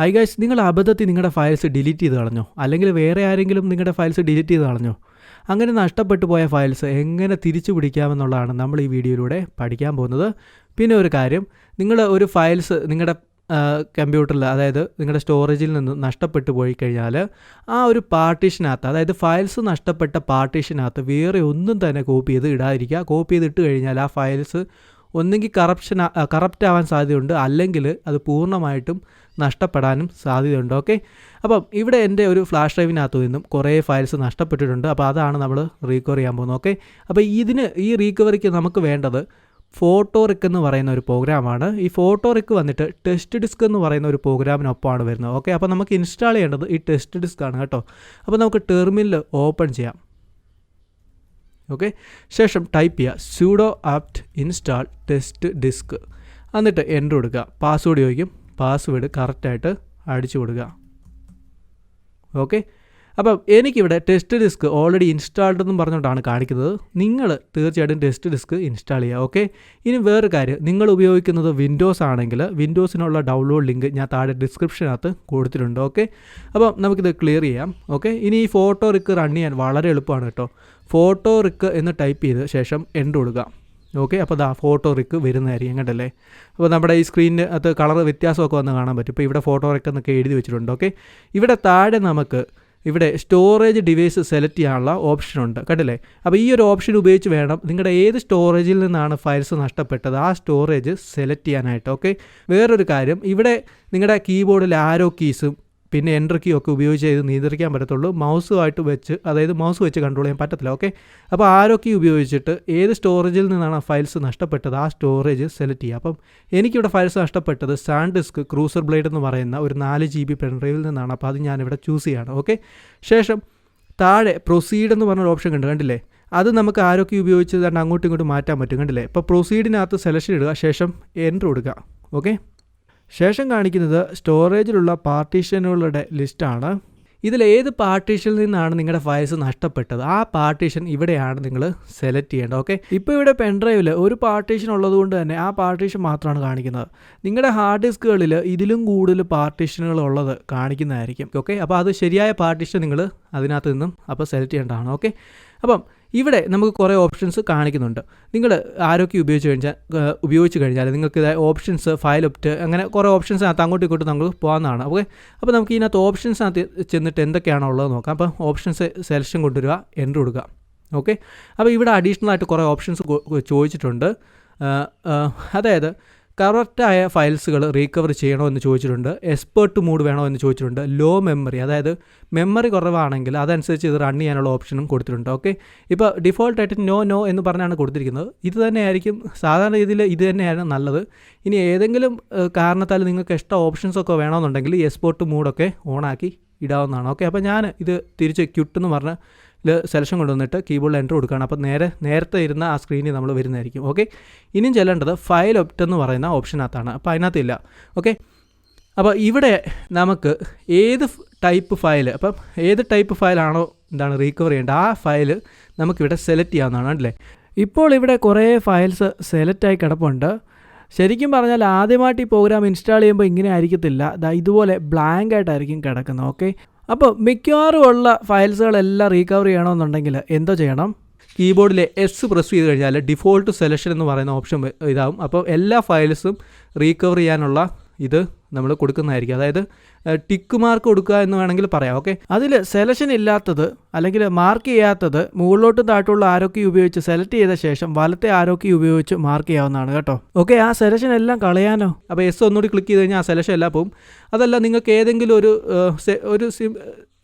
High guys നിങ്ങൾ അബദ്ധത്തിൽ നിങ്ങളുടെ ഫയൽസ് ഡിലീറ്റ് ചെയ്ത് കളഞ്ഞോ? അല്ലെങ്കിൽ വേറെ ആരെങ്കിലും നിങ്ങളുടെ ഫയൽസ് ഡിലീറ്റ് ചെയ്ത് കളഞ്ഞോ? അങ്ങനെ നഷ്ടപ്പെട്ടു പോയ ഫയൽസ് എങ്ങനെ തിരിച്ചു പിടിക്കാമെന്നുള്ളതാണ് നമ്മൾ ഈ വീഡിയോയിലൂടെ പഠിക്കാൻ പോകുന്നത്. പിന്നെ ഒരു കാര്യം നിങ്ങൾ ഒരു ഫയൽസ് നിങ്ങളുടെ കമ്പ്യൂട്ടറിൽ അതായത് നിങ്ങളുടെ സ്റ്റോറേജിൽ നിന്ന് നഷ്ടപ്പെട്ടു പോയി കഴിഞ്ഞാൽ ആ ഒരു പാർട്ടീഷനകത്ത് അതായത് ഫയൽസ് നഷ്ടപ്പെട്ട പാർട്ടീഷനകത്ത് വേറെ ഒന്നും തന്നെ കോപ്പി ചെയ്ത് ഇടാതിരിക്കുക. കോപ്പി ചെയ്ത് ഇട്ട് കഴിഞ്ഞാൽ ആ ഫയൽസ് ഒന്നെങ്കിൽ കറപ്ഷൻ കറപ്റ്റ് ആവാൻ സാധ്യതയുണ്ട്. അല്ലെങ്കിൽ അത് പൂർണമായിട്ടും നഷ്ടപ്പെടാനും സാധ്യതയുണ്ട് ഓക്കെ അപ്പം ഇവിടെ എന്റെ ഒരു ഫ്ലാഷ് ഡ്രൈവിനകത്തു നിന്നും കുറേ ഫയൽസ് നഷ്ടപ്പെട്ടിട്ടുണ്ട്. അപ്പോൾ അതാണ് നമ്മൾ റീകവർ ചെയ്യാൻ പോകുന്നത് ഓക്കെ അപ്പോൾ ഇതിന് ഈ റീകവറിക്ക് നമുക്ക് വേണ്ടത് ഫോട്ടോറിക് എന്ന് പറയുന്ന ഒരു പ്രോഗ്രാമാണ് ഈ ഫോട്ടോറിക് വന്നിട്ട് ടെസ്റ്റ് ഡിസ്ക് എന്ന് പറയുന്ന ഒരു പ്രോഗ്രാമിനൊപ്പമാണ് വരുന്നത് ഓക്കെ അപ്പോൾ നമുക്ക് ഇൻസ്റ്റാൾ ചെയ്യേണ്ടത് ഈ ടെസ്റ്റ് ഡിസ്ക് ആണ് കേട്ടോ. അപ്പോൾ നമുക്ക് ടെർമിനൽ ഓപ്പൺ ചെയ്യാം ഓക്കെ ശേഷം ടൈപ്പ് ചെയ്യുക sudo apt install test disk എന്നിട്ട് എന്റർ കൊടുക്കുക. പാസ്വേഡ് ചോദിക്കും. പാസ്വേഡ് കറക്റ്റായിട്ട് അടിച്ചു കൊടുക്കുക ഓക്കെ അപ്പം എനിക്കിവിടെ ടെസ്റ്റ് ഡിസ്ക് ഓൾറെഡി ഇൻസ്റ്റാൾഡ് എന്നും പറഞ്ഞുകൊണ്ടാണ് കാണിക്കുന്നത്. നിങ്ങൾ തീർച്ചയായിട്ടും ടെസ്റ്റ് ഡിസ്ക് ഇൻസ്റ്റാൾ ചെയ്യുക ഓക്കെ ഇനി വേറൊരു കാര്യം. നിങ്ങൾ ഉപയോഗിക്കുന്നത് വിൻഡോസ് ആണെങ്കിൽ വിൻഡോസിനുള്ള ഡൗൺലോഡ് ലിങ്ക് ഞാൻ താഴെ ഡിസ്ക്രിപ്ഷനകത്ത് കൊടുത്തിട്ടുണ്ട് ഓക്കെ അപ്പം നമുക്കിത് ക്ലിയർ ചെയ്യാം ഓക്കെ ഇനി ഈ ഫോട്ടോ റിക്ക് റൺ ചെയ്യാൻ വളരെ എളുപ്പമാണ് കേട്ടോ. ഫോട്ടോ റിക്ക് എന്ന് ടൈപ്പ് ചെയ്ത് ശേഷം എൻഡ് കൊടുക്കുക ഓക്കെ അപ്പോൾ ദാ ഫോട്ടോ റിക്ക് വരുന്നതായിരിക്കും കണ്ടല്ലേ? അപ്പോൾ നമ്മുടെ ഈ സ്ക്രീനിന് അത് കളർ വ്യത്യാസമൊക്കെ വന്ന് കാണാൻ പറ്റും. ഇപ്പോൾ ഇവിടെ ഫോട്ടോ റിക്ക് എന്നൊക്കെ എഴുതി വെച്ചിട്ടുണ്ട് ഓക്കെ? ഇവിടെ താഴെ നമുക്ക് ഇവിടെ സ്റ്റോറേജ് ഡിവൈസ് സെലക്ട് ചെയ്യാനുള്ള ഓപ്ഷൻ ഉണ്ട് കണ്ടില്ലേ? അപ്പോൾ ഈ ഒരു ഓപ്ഷൻ ഉപയോഗിച്ച് വേണം നിങ്ങളുടെ ഏത് സ്റ്റോറേജിൽ നിന്നാണ് ഫയൽസ് നഷ്ടപ്പെട്ടത് ആ സ്റ്റോറേജ് സെലക്ട് ചെയ്യാനായിട്ട് ഓക്കെ? വേറൊരു കാര്യം ഇവിടെ നിങ്ങളുടെ കീബോർഡിൽ ആരോ കീസും പിന്നെ എന്റർ കീ ഒക്കെ ഉപയോഗിച്ച് ഇത് നിയന്ത്രിക്കാൻ പറ്റത്തുള്ളൂ. മൗസുമായിട്ട് വെച്ച് അതായത് മൗസ് വെച്ച് കൺട്രോൾ ചെയ്യാൻ പറ്റത്തില്ല ഓക്കെ അപ്പോൾ ആരോ കീ ഉപയോഗിച്ചിട്ട് ഏത് സ്റ്റോറേജിൽ നിന്നാണ് ഫയൽസ് നഷ്ടപ്പെട്ടത്? ആ സ്റ്റോറേജ് സെലക്ട് ചെയ്യുക. അപ്പം എനിക്കിവിടെ ഫയൽസ് നഷ്ടപ്പെട്ടത് സാൻഡ് ഡിസ്ക് ക്രൂസർ ബ്ലേഡ് എന്ന് പറയുന്ന ഒരു നാല് ജി ബി പെൻഡ്രൈവിൽ നിന്നാണ്. അപ്പോൾ അത് ഞാനിവിടെ ചൂസ് ചെയ്യാണ് ഓക്കെ ശേഷം താഴെ പ്രൊസീഡ് എന്ന് പറഞ്ഞൊരു ഓപ്ഷൻ കണ്ട് കണ്ടില്ലേ? അത് നമുക്ക് ആരൊക്കെ ഉപയോഗിച്ച് അങ്ങോട്ടും ഇങ്ങോട്ടും മാറ്റാൻ പറ്റും കണ്ടില്ലേ? ഇപ്പോൾ പ്രൊസീഡിനകത്ത് സെലക്ഷൻ ഇടുക ശേഷം എന്റർ കൊടുക്കുക ഓക്കെ ശേഷം കാണിക്കുന്നത് സ്റ്റോറേജിലുള്ള പാർട്ടീഷനുകളുടെ ലിസ്റ്റാണ്. ഇതിൽ ഏത് പാർട്ടീഷനിൽ നിന്നാണ് നിങ്ങളുടെ ഫയൽസ് നഷ്ടപ്പെട്ടത്? ആ പാർട്ടീഷൻ ഇവിടെയാണ് നിങ്ങൾ സെലക്ട് ചെയ്യേണ്ടത് ഓക്കെ? ഇപ്പോൾ ഇവിടെ പെൻഡ്രൈവിൽ ഒരു പാർട്ടീഷൻ ഉള്ളതുകൊണ്ട് തന്നെ ആ പാർട്ടീഷൻ മാത്രമാണ് കാണിക്കുന്നത്. നിങ്ങളുടെ ഹാർഡ് ഡിസ്കുകളിൽ ഇതിലും കൂടുതൽ പാർട്ടീഷനുകൾ ഉള്ളത് കാണിക്കുന്നതായിരിക്കും ഓക്കെ? അപ്പോൾ അത് ശരിയായ പാർട്ടീഷൻ നിങ്ങൾ അതിനകത്ത് നിന്നും അപ്പോൾ സെലക്ട് ചെയ്യേണ്ടതാണ് ഓക്കെ? അപ്പം ഇവിടെ നമുക്ക് കുറേ ഓപ്ഷൻസ് കാണിക്കുന്നുണ്ട്. നിങ്ങൾ ആരൊക്കെ ഉപയോഗിച്ച് കഴിഞ്ഞാൽ ഉപയോഗിച്ച് കഴിഞ്ഞാൽ നിങ്ങൾക്ക് ഇതായ ഓപ്ഷൻസ് ഫയൽ ഒപ്റ്റ് അങ്ങനെ കുറേ ഓപ്ഷൻസ് അകത്ത് അങ്ങോട്ടും ഇങ്ങോട്ടും നമുക്ക് പോകാവുന്നതാണ്. ഓക്കെ അപ്പോൾ നമുക്ക് ഇതിനകത്ത് ഓപ്ഷൻസിനകത്ത് ചെന്നിട്ട് എന്തൊക്കെയാണോ ഉള്ളത് നോക്കാം. അപ്പോൾ ഓപ്ഷൻസ് സെലക്ഷൻ കൊണ്ടുവരിക എന്റർ കൊടുക്കുക. ഓക്കെ അപ്പോൾ ഇവിടെ അഡീഷണൽ ആയിട്ട് കുറേ ഓപ്ഷൻസ് ചോദിച്ചിട്ടുണ്ട്. അതായത് കറക്റ്റായ ഫയൽസുകൾ റീകവർ ചെയ്യണോ എന്ന് ചോദിച്ചിട്ടുണ്ട്. എക്സ്പേർട്ട് മൂഡ് വേണോ എന്ന് ചോദിച്ചിട്ടുണ്ട്. ലോ മെമ്മറി അതായത് മെമ്മറി കുറവാണെങ്കിൽ അതനുസരിച്ച് ഇത് റൺ ചെയ്യാനുള്ള ഓപ്ഷനും കൊടുത്തിട്ടുണ്ട്. ഓക്കെ? ഇപ്പോൾ ഡിഫോൾട്ടായിട്ട് നോ നോ എന്ന് പറഞ്ഞാണ് കൊടുത്തിരിക്കുന്നത്. ഇത് തന്നെയായിരിക്കും സാധാരണ രീതിയിൽ ഇത് തന്നെയാണ് നല്ലത്. ഇനി ഏതെങ്കിലും കാരണത്താൽ നിങ്ങൾക്ക് എക്സ്ട്രാ ഓപ്ഷൻസ് ഒക്കെ വേണമെന്നുണ്ടെങ്കിൽ എക്സ്പോർട്ട് മൂഡൊക്കെ ഓണാക്കി ഇടാവുന്നതാണ്. ഓക്കെ? അപ്പോൾ ഞാൻ ഇത് തിരിച്ച് ക്യുട്ടെന്ന് പറഞ്ഞ് സെലക്ഷൻ കൊണ്ടുവന്നിട്ട് കീബോർഡിൽ എന്റർ കൊടുക്കുകയാണ്. അപ്പോൾ നേരെ നേരത്തെ ഇരുന്ന ആ സ്ക്രീനിൽ നമ്മൾ വരുന്നതായിരിക്കും. ഓക്കെ ഇനിയും ചെല്ലേണ്ടത് ഫയൽ ഒപ്റ്റ് എന്ന് പറയുന്ന ഓപ്ഷനകത്താണ് അപ്പോൾ അതിനകത്തില്ല. ഓക്കെ അപ്പോൾ ഇവിടെ നമുക്ക് ഏത് ടൈപ്പ് ഫയൽ അപ്പം ഏത് ടൈപ്പ് ഫയലാണോ എന്താണ് റീകവർ ചെയ്യേണ്ടത്? ആ ഫയൽ നമുക്കിവിടെ സെലക്ട് ചെയ്യാവുന്നതാണ് അല്ലേ? ഇപ്പോൾ ഇവിടെ കുറേ ഫയൽസ് സെലക്റ്റായി കിടപ്പുണ്ട്. ശരിക്കും പറഞ്ഞാൽ ആദ്യമായിട്ട് ഈ പ്രോഗ്രാം ഇൻസ്റ്റാൾ ചെയ്യുമ്പോൾ ഇങ്ങനെ ആയിരിക്കത്തില്ല. ഇതുപോലെ ബ്ലാങ്ക് ആയിട്ടായിരിക്കും കിടക്കുന്നത്. ഓക്കെ അപ്പോൾ മിക്കവാറും ഉള്ള ഫയൽസുകളെല്ലാം റീകവർ ചെയ്യണമെന്നുണ്ടെങ്കിൽ എന്തോ ചെയ്യണം? കീബോർഡിലെ എസ് പ്രസ് ചെയ്ത് കഴിഞ്ഞാൽ ഡിഫോൾട്ട് സെലക്ഷൻ എന്ന് പറയുന്ന ഓപ്ഷൻ ഇതാവും. അപ്പോൾ എല്ലാ ഫയൽസും റീകവർ ചെയ്യാനുള്ള ഇത് നമ്മൾ കൊടുക്കുന്നതായിരിക്കും. അതായത് ടിക്ക് മാർക്ക് കൊടുക്കുക എന്ന് വേണമെങ്കിൽ പറയാം. ഓക്കെ അതിൽ സെലക്ഷൻ ഇല്ലാത്തത് അല്ലെങ്കിൽ മാർക്ക് ചെയ്യാത്തത് മുകളിലോട്ട് താഴോട്ടുള്ള ആരോക്കി ഉപയോഗിച്ച് സെലക്ട് ചെയ്ത ശേഷം വലത്തെ ആരോക്കി ഉപയോഗിച്ച് മാർക്ക് ചെയ്യാവുന്നതാണ് കേട്ടോ. ഓക്കെ ആ സെലക്ഷൻ എല്ലാം കളയാനോ? അപ്പോൾ എസ് ഒന്നുകൂടി ക്ലിക്ക് ചെയ്ത് കഴിഞ്ഞാൽ ആ സെലക്ഷൻ എല്ലാം പോവും അതല്ല നിങ്ങൾക്ക് ഏതെങ്കിലും ഒരു ഒരു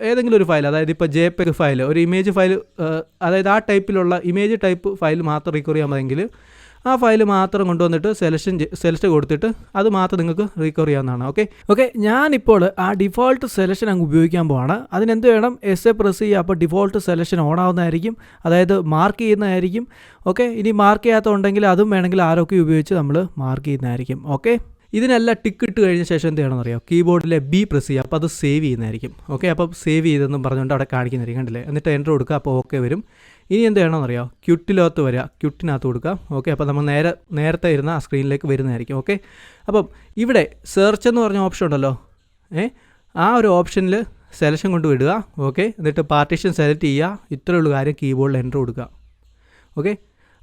ഏതെങ്കിലും ഒരു ഫയൽ അതായത് ഇപ്പോൾ ജെ പെഗ് ഫയൽ ഒരു ഇമേജ് ഫയൽ അതായത് ആ ടൈപ്പിലുള്ള ഇമേജ് ടൈപ്പ് ഫയൽ മാത്രം റിക്കവർ ചെയ്യാൻ മതിയെങ്കിൽ ആ ഫയൽ മാത്രം കൊണ്ടുവന്നിട്ട് സെലക്ഷൻ സെലക്ട് കൊടുത്തിട്ട് അത് മാത്രം നിങ്ങൾക്ക് റീകവർ ചെയ്യാവുന്നതാണ് ഓക്കെ ഓക്കെ ഞാനിപ്പോൾ ആ ഡിഫോൾട്ട് സെലക്ഷൻ അങ്ങ് ഉപയോഗിക്കാൻ പോവാണ്. അതിനെന്ത് വേണം? എസ് എ പ്രസ് ചെയ്യുക. അപ്പോൾ ഡിഫോൾട്ട് സെലക്ഷൻ ഓൺ ആവുന്നതായിരിക്കും. അതായത് മാർക്ക് ചെയ്യുന്നതായിരിക്കും ഓക്കെ ഇനി മാർക്ക് ചെയ്യാത്തതുണ്ടെങ്കിൽ അതും വേണമെങ്കിൽ ആരൊക്കെ ഉപയോഗിച്ച് നമ്മൾ മാർക്ക് ചെയ്യുന്നതായിരിക്കും ഓക്കെ ഇതിനെല്ലാം ടിക്ക് ഇട്ട് കഴിഞ്ഞ ശേഷം എന്ത് ചെയ്യണമെന്ന് അറിയാം? കീബോർഡിലെ ബി പ്രസ് ചെയ്യുക. അപ്പോൾ അത് സേവ് ചെയ്യുന്നതായിരിക്കും. ഓക്കെ അപ്പോൾ സേവ് ചെയ്തെന്നും പറഞ്ഞുകൊണ്ട് അവിടെ കാണിക്കുന്നതായിരിക്കും. കണ്ടില്ലേ? എന്നിട്ട് എന്റർ കൊടുക്കുക. അപ്പോൾ ഓക്കെ വരും. ഇനി എന്ത് ചെയ്യണമെന്ന് അറിയാം? ക്യുട്ടിലകത്ത് വരിക. ക്യുട്ടിനകത്ത് കൊടുക്കുക. ഓക്കെ അപ്പോൾ നമ്മൾ നേരെ നേരത്തെ ഇരുന്ന ആ സ്ക്രീനിലേക്ക് വരുന്നതായിരിക്കും. ഓക്കെ അപ്പം ഇവിടെ സെർച്ച് എന്ന് പറഞ്ഞ ഓപ്ഷൻ ഉണ്ടല്ലോ. ഏ? ആ ഒരു ഓപ്ഷനിൽ സെലക്ഷൻ കൊണ്ട് വിടുക. ഓക്കെ എന്നിട്ട് പാർട്ടീഷൻ സെലക്ട് ചെയ്യുക. ഇത്രയുള്ള കാര്യം. കീബോർഡിൽ എന്റർ കൊടുക്കുക. ഓക്കെ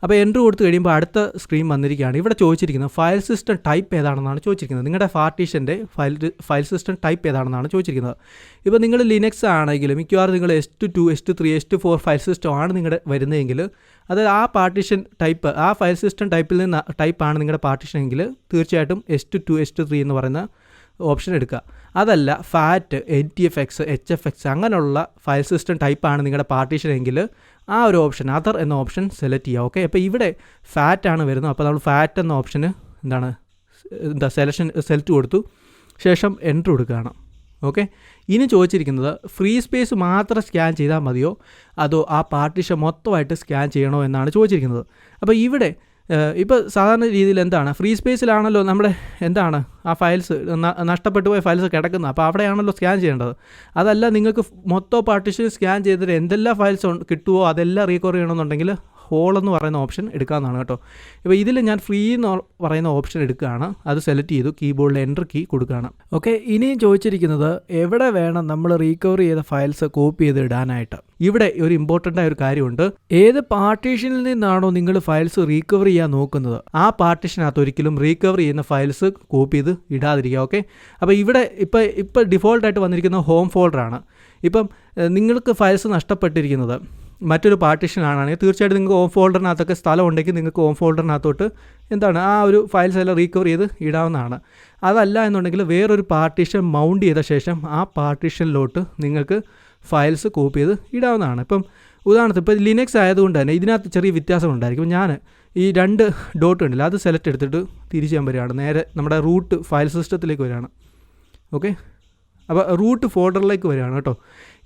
അപ്പോൾ എന്റർ കൊടുത്തു കഴിയുമ്പോൾ അടുത്ത സ്ക്രീൻ വന്നിരിക്കുകയാണ്. ഇവിടെ ചോദിച്ചിരിക്കുന്നത് ഫയൽ സിസ്റ്റം ടൈപ്പ് ഏതാണെന്നാണ് ചോദിച്ചിരിക്കുന്നത്. നിങ്ങളുടെ പാർട്ടീഷന്റെ ഫയൽ ഫയൽ സിസ്റ്റം ടൈപ്പ് ഏതാണെന്നാണ് ചോദിച്ചിരിക്കുന്നത്. ഇപ്പോൾ നിങ്ങൾ ലിനക്സ് ആണെങ്കിലും മിക്കവാറും നിങ്ങൾ S two two S two three S two four file system ആണ് നിങ്ങളുടെ വരുന്നതെങ്കിൽ അതായത് ആ പാർട്ടീഷൻ ടൈപ്പ് ആ ഫയൽ സിസ്റ്റം ടൈപ്പിൽ നിന്ന് ടൈപ്പാണ് നിങ്ങളുടെ പാർട്ടീഷൻ എങ്കിൽ തീർച്ചയായിട്ടും S two two S two three എന്ന് പറയുന്ന ഓപ്ഷൻ എടുക്കുക. അതല്ല FAT N T F X H F X അങ്ങനെയുള്ള ഫയൽ സിസ്റ്റം ടൈപ്പാണ് നിങ്ങളുടെ പാർട്ടീഷൻ എങ്കിൽ ആ ഒരു ഓപ്ഷൻ അതർ എന്ന ഓപ്ഷൻ സെലക്ട് ചെയ്യുക ഓക്കെ അപ്പോൾ ഇവിടെ ഫാറ്റ് ആണ് വരുന്നത്. അപ്പോൾ നമ്മൾ ഫാറ്റ് എന്ന ഓപ്ഷന് എന്താണ്? എന്താ സെലക്ഷൻ സെലക്ട് കൊടുത്തു. ശേഷം എൻട്രി കൊടുക്കുകയാണ്. ഓക്കെ ഇനി ചോദിച്ചിരിക്കുന്നത് ഫ്രീ സ്പേസ് മാത്രം സ്കാൻ ചെയ്താൽ മതിയോ? അതോ ആ പാർട്ടിഷൻ മൊത്തമായിട്ട് സ്കാൻ ചെയ്യണോ എന്നാണ് ചോദിച്ചിരിക്കുന്നത്. അപ്പോൾ ഇവിടെ ഇപ്പോൾ സാധാരണ രീതിയിൽ എന്താണ്? ഫ്രീ സ്പേസിലാണല്ലോ നമ്മുടെ എന്താണ്? ആ ഫയൽസ് നഷ്ടപ്പെട്ടു പോയ ഫയൽസ് കിടക്കുന്നത്. അപ്പോൾ അവിടെയാണല്ലോ സ്കാൻ ചെയ്യേണ്ടത്. അതല്ല നിങ്ങൾക്ക് മൊത്തം പാർട്ടിഷൻ സ്കാൻ ചെയ്തിട്ട് എന്തെല്ലാം ഫയൽസ് കിട്ടുമോ അതെല്ലാം റീകവർ ചെയ്യണമെന്നുണ്ടെങ്കിൽ ഹോൾ എന്ന് പറയുന്ന ഓപ്ഷൻ എടുക്കാമെന്നാണ് കേട്ടോ. ഇപ്പോൾ ഇതിൽ ഞാൻ ഫ്രീ എന്ന് പറയുന്ന ഓപ്ഷൻ എടുക്കുകയാണ്. അത് സെലക്ട് ചെയ്തു കീബോർഡിൽ എന്റർ കീ കൊടുക്കുകയാണ്. ഓക്കെ ഇനിയും ചോദിച്ചിരിക്കുന്നത് എവിടെ വേണം നമ്മൾ റീകവർ ചെയ്ത ഫയൽസ് കോപ്പി ചെയ്ത് ഇടാനായിട്ട്? ഇവിടെ ഒരു ഇമ്പോർട്ടന്റ് ആയ ഒരു കാര്യമുണ്ട്. ഏത് പാർട്ടീഷനിൽ നിന്നാണോ നിങ്ങൾ ഫയൽസ് റീകവർ ചെയ്യാൻ നോക്കുന്നത്? ആ പാർട്ടീഷനകത്ത് ഒരിക്കലും റീകവർ ചെയ്യുന്ന ഫയൽസ് കോപ്പി ചെയ്ത് ഇടാതിരിക്കുക ഓക്കെ അപ്പോൾ ഇവിടെ ഇപ്പോൾ ഇപ്പോൾ ഡിഫോൾട്ടായിട്ട് വന്നിരിക്കുന്ന ഹോം ഫോൾഡറാണ് ഇപ്പം നിങ്ങൾക്ക് ഫയൽസ് നഷ്ടപ്പെട്ടിരിക്കുന്നത്. മറ്റൊരു പാർട്ടീഷൻ ആണെങ്കിൽ തീർച്ചയായിട്ടും നിങ്ങൾക്ക് ഓം ഫോൾഡറിനകത്തൊക്കെ സ്ഥലം ഉണ്ടെങ്കിൽ നിങ്ങൾക്ക് ഓം ഫോൾഡറിനകത്തോട്ട് എന്താണ് ആ ഒരു ഫയൽസ് എല്ലാം റീകവർ ചെയ്ത് ഇടാവുന്നതാണ്. അതല്ല എന്നുണ്ടെങ്കിൽ വേറൊരു പാർട്ടീഷൻ മൗണ്ട് ചെയ്ത ശേഷം ആ പാർട്ടീഷനിലോട്ട് നിങ്ങൾക്ക് ഫയൽസ് കോപ്പി ചെയ്ത് ഇടാവുന്നതാണ്. ഇപ്പം ഉദാഹരണത്തിന് ഇപ്പോൾ ലിനക്സ് ആയതുകൊണ്ട് തന്നെ ഇതിനകത്ത് ചെറിയ വ്യത്യാസം ഉണ്ടായിരിക്കും. ഞാൻ ഈ രണ്ട് ഡോട്ട് ഉണ്ടല്ലോ അത് സെലക്ട് എടുത്തിട്ട് തിരിച്ചു ചെയ്യാൻ വരികയാണ്. നേരെ നമ്മുടെ റൂട്ട് ഫയൽ സിസ്റ്റത്തിലേക്ക് വരികയാണ്. ഓക്കെ അപ്പോൾ റൂട്ട് ഫോൾഡറിലേക്ക് വരികയാണ് കേട്ടോ.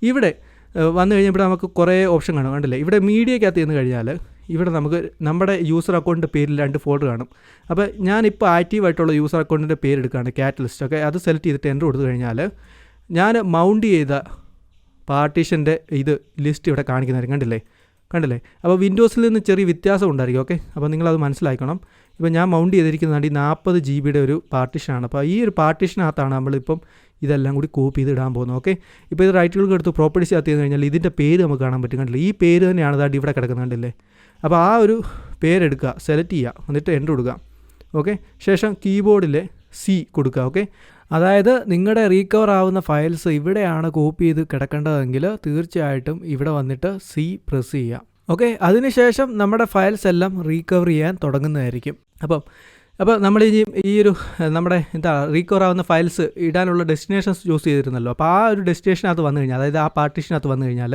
ഇവിടെ വന്നു കഴിഞ്ഞാൽ ഇവിടെ നമുക്ക് കുറേ ഓപ്ഷൻ കാണും. കണ്ടില്ലേ? ഇവിടെ മീഡിയക്കകത്ത് ചെന്ന് കഴിഞ്ഞാൽ ഇവിടെ നമുക്ക് നമ്മുടെ യൂസർ അക്കൗണ്ടിന്റെ പേരിൽ രണ്ട് ഫോൾഡർ കാണും. അപ്പോൾ ഞാനിപ്പോൾ ആക്റ്റീവായിട്ടുള്ള യൂസർ അക്കൗണ്ടിന്റെ പേര് എടുക്കുകയാണ് കാറ്റലിസ്റ്റ് ഒക്കെ അത് സെലക്ട് ചെയ്തിട്ട് എന്റർ കൊടുത്തു കഴിഞ്ഞാൽ ഞാൻ മൗണ്ട് ചെയ്ത പാർട്ടീഷന്റെ ഇത് ലിസ്റ്റ് ഇവിടെ കാണിക്കുന്നതായിരിക്കും. കണ്ടില്ലേ? കണ്ടില്ലേ? അപ്പോൾ വിൻഡോസിൽ നിന്ന് ചെറിയ വ്യത്യാസം ഉണ്ടായിരിക്കും. ഓക്കെ? അപ്പോൾ നിങ്ങളത് മനസ്സിലാക്കണം. ഇപ്പോൾ ഞാൻ മൗണ്ട് ചെയ്തിരിക്കുന്നതാണ് ഈ നാൽപ്പത് ജി ബിയുടെ ഒരു പാർട്ടീഷനാണ്. അപ്പോൾ ഈ ഒരു പാർട്ടീഷനകത്താണ് നമ്മളിപ്പം ഇതെല്ലാം കൂടി കോപ്പി ചെയ്ത് ഇടാൻ പോകുന്നത്. ഓക്കെ ഇപ്പോൾ ഇത് റൈറ്റുകൾക്ക് എടുത്ത് പ്രോപ്പർട്ടീസ് ചെയ്ത് കഴിഞ്ഞാൽ ഇതിന്റെ പേര് നമുക്ക് കാണാൻ പറ്റും. കണ്ടില്ലേ? ഈ പേര് തന്നെയാണ് ദാട്ടി ഇവിടെ കിടക്കുന്നത് കണ്ടില്ലേ? അപ്പോൾ ആ ഒരു പേരെടുക്കുക സെലക്ട് ചെയ്യുക എന്നിട്ട് എന്റർ കൊടുക്കുക ഓക്കെ ശേഷം കീബോർഡിലെ സി കൊടുക്കുക. ഓക്കെ അതായത് നിങ്ങളുടെ റീകവർ ആവുന്ന ഫയൽസ് ഇവിടെയാണ് കോപ്പി ചെയ്ത് കിടക്കേണ്ടതെങ്കിൽ തീർച്ചയായിട്ടും ഇവിടെ വന്നിട്ട് സി പ്രസ് ചെയ്യുക. ഓക്കെ അതിനുശേഷം നമ്മുടെ ഫയൽസ് എല്ലാം റീകവർ ചെയ്യാൻ തുടങ്ങുന്നതായിരിക്കും. അപ്പം അപ്പോൾ നമ്മൾ ഇനി ഈ ഒരു നമ്മുടെ എന്താ റീകവർ ആവുന്ന ഫയൽസ് ഇടാനുള്ള ഡെസ്റ്റിനേഷൻസ് ചൂസ് ചെയ്തിരുന്നല്ലോ. അപ്പോൾ ആ ഒരു ഡെസ്റ്റിനേഷനകത്ത് വന്നു കഴിഞ്ഞാൽ അതായത് ആ പാർട്ടീഷനകത്ത് വന്നു കഴിഞ്ഞാൽ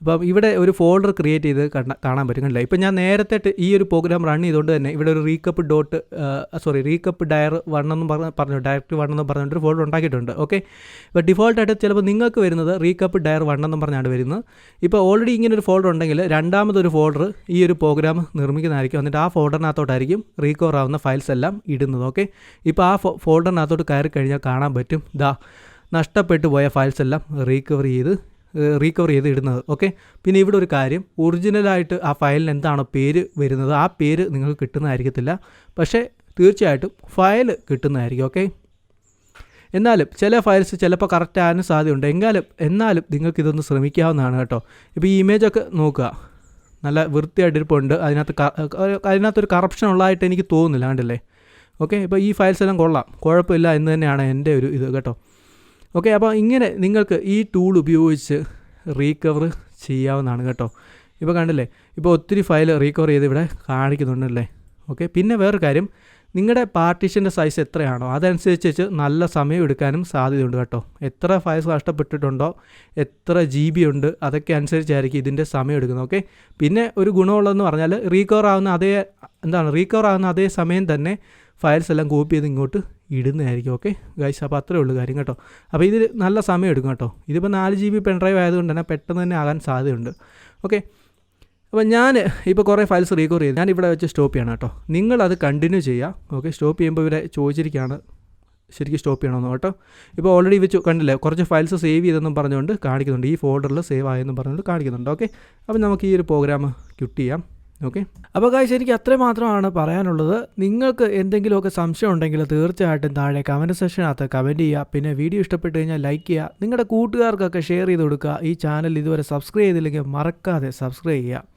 അപ്പം ഇവിടെ ഒരു ഫോൾഡർ ക്രിയേറ്റ് ചെയ്ത് കാണാൻ പറ്റും കണ്ടില്ല ഇപ്പം ഞാൻ നേരത്തെ ഈ ഒരു പ്രോഗ്രാം റൺ ചെയ്തുകൊണ്ട് തന്നെ ഇവിടെ ഒരു recap dot sorry recap dir one എന്ന് പറഞ്ഞ് പറഞ്ഞു ഡയറക്റ്റ് വൺ എന്ന് പറഞ്ഞിട്ട് ഒരു ഫോൾഡർ ഉണ്ടാക്കിയിട്ടുണ്ട്. ഓക്കെ ഇപ്പോൾ ഡിഫോൾട്ടായിട്ട് ചിലപ്പോൾ നിങ്ങൾക്ക് വരുന്നത് റീകപ്പ് ഡയർ വൺ എന്ന് പറഞ്ഞാണ് വരുന്നത്. ഇപ്പോൾ ഓൾറെഡി ഇങ്ങനെ ഒരു ഫോൾഡർ ഉണ്ടെങ്കിൽ രണ്ടാമതൊരു ഫോൾഡർ ഈ ഒരു പ്രോഗ്രാം നിർമ്മിക്കുന്നതായിരിക്കും. എന്നിട്ട് ആ ഫോൾഡറിനകത്തോട്ടായിരിക്കും റീകവർ ആവുന്ന ഫയൽസ് എല്ലാം ഇടുന്നത്. ഓക്കെ ഇപ്പോൾ ആ ഫോൾഡറിനകത്തോട്ട് കയറി കഴിഞ്ഞാൽ കാണാൻ പറ്റും. ദാ നഷ്ടപ്പെട്ടു പോയ ഫയൽസ് എല്ലാം റീകവർ ചെയ്ത് റീകവർ ചെയ്ത് ഇടുന്നത്. ഓക്കെ പിന്നെ ഇവിടെ ഒരു കാര്യം. ഒറിജിനലായിട്ട് ആ ഫയലിന് എന്താണോ പേര് വരുന്നത് ആ പേര് നിങ്ങൾക്ക് കിട്ടുന്നതായിരിക്കത്തില്ല. പക്ഷേ തീർച്ചയായിട്ടും ഫയൽ കിട്ടുന്നതായിരിക്കും. ഓക്കെ എന്നാലും ചില ഫയൽസ് ചിലപ്പോൾ കറക്റ്റ് ആകാനും സാധ്യതയുണ്ട്. എങ്കിലും എന്നാലും നിങ്ങൾക്ക് ഇതൊന്ന് ശ്രമിക്കാവുന്നതാണ് കേട്ടോ. ഇപ്പോൾ ഈ ഇമേജൊക്കെ നോക്കുക. നല്ല വൃത്തിയായിട്ടിരിപ്പുണ്ട് അതിനകത്ത് അതിനകത്തൊരു കറപ്ഷൻ ഉള്ളതായിട്ട് എനിക്ക് തോന്നുന്നില്ല. കണ്ടില്ലേ? ഓക്കെ ഇപ്പോൾ ഈ ഫയൽസ് എല്ലാം കൊള്ളാം. കുഴപ്പമില്ല എന്ന് തന്നെയാണ് എന്റെ ഒരു ഇത് കേട്ടോ. ഓക്കെ അപ്പോൾ ഇങ്ങനെ നിങ്ങൾക്ക് ഈ ടൂൾ ഉപയോഗിച്ച് റീകവർ ചെയ്യാവുന്നതാണ് കേട്ടോ. ഇപ്പോൾ കണ്ടില്ലേ ഇപ്പോൾ ഒത്തിരി ഫയൽ റീകവർ ചെയ്ത് ഇവിടെ കാണിക്കുന്നുണ്ടല്ലേ ഓക്കെ പിന്നെ വേറൊരു കാര്യം നിങ്ങളുടെ പാർട്ടീഷന്റെ സൈസ് എത്രയാണോ അതനുസരിച്ച് വെച്ച് നല്ല സമയം എടുക്കാനും സാധ്യതയുണ്ട് കേട്ടോ. എത്ര ഫയൽസ് നഷ്ടപ്പെട്ടിട്ടുണ്ടോ എത്ര ജി ബി ഉണ്ട് അതൊക്കെ അനുസരിച്ചായിരിക്കും ഇതിന്റെ സമയം എടുക്കുന്നത്. ഓക്കെ പിന്നെ ഒരു ഗുണമുള്ളതെന്ന് പറഞ്ഞാൽ റീകവർ ആവുന്ന അതേ എന്താണ് റീകവർ ആവുന്ന അതേ സമയം തന്നെ ഫയൽസ് എല്ലാം കോപ്പി ചെയ്ത് ഇങ്ങോട്ട് ഇടുന്നതായിരിക്കും ഓക്കെ ഗൈസ് അപ്പോൾ അത്രേ ഉള്ളൂ കാര്യം കേട്ടോ. അപ്പോൾ ഇത് നല്ല സമയം എടുക്കും കേട്ടോ. ഇതിപ്പോൾ നാല് ജി ബി പെൺഡ്രൈവ് ആയതുകൊണ്ട് തന്നെ പെട്ടെന്ന് തന്നെ ആകാൻ സാധ്യതയുണ്ട് ഓക്കെ അപ്പോൾ ഞാൻ ഇപ്പോൾ കുറേ ഫയൽസ് റീകവർ ചെയ്ത് ഞാൻ ഇവിടെ വെച്ച് സ്റ്റോപ്പ് ചെയ്യണം കേട്ടോ. നിങ്ങളത് കണ്ടിന്യൂ ചെയ്യുക ഓക്കെ സ്റ്റോപ്പ് ചെയ്യുമ്പോൾ ഇവിടെ ചോദിച്ചിരിക്കുകയാണ് ശരിക്കും സ്റ്റോപ്പ് ചെയ്യണമെന്ന് കേട്ടോ. ഇപ്പോൾ ഓൾറെഡി വെച്ച് കണ്ടില്ലേ? കുറച്ച് ഫയൽസ് സേവ് ചെയ്തെന്നും പറഞ്ഞുകൊണ്ട് കാണിക്കുന്നുണ്ട്. ഈ ഫോൾഡറിൽ സേവ് ആയെന്നും പറഞ്ഞുകൊണ്ട് കാണിക്കുന്നുണ്ട് ഓക്കെ അപ്പോൾ നമുക്ക് ഈ ഒരു പ്രോഗ്രാം ക്വിറ്റ് ചെയ്യാം. ഓക്കെ? അപ്പോൾ കാഴ്ച എനിക്ക് അത്ര മാത്രമാണ് പറയാനുള്ളത്. നിങ്ങൾക്ക് എന്തെങ്കിലുമൊക്കെ സംശയം ഉണ്ടെങ്കിൽ തീർച്ചയായിട്ടും താഴെ കമന്റ് സെക്ഷനകത്ത് കമന്റ് ചെയ്യുക. പിന്നെ വീഡിയോ ഇഷ്ടപ്പെട്ട് കഴിഞ്ഞാൽ ലൈക്ക് ചെയ്യുക. നിങ്ങളുടെ കൂട്ടുകാർക്കൊക്കെ ഷെയർ ചെയ്ത് കൊടുക്കുക. ഈ ചാനൽ ഇതുവരെ സബ്സ്ക്രൈബ് ചെയ്തില്ലെങ്കിൽ മറക്കാതെ സബ്സ്ക്രൈബ് ചെയ്യുക.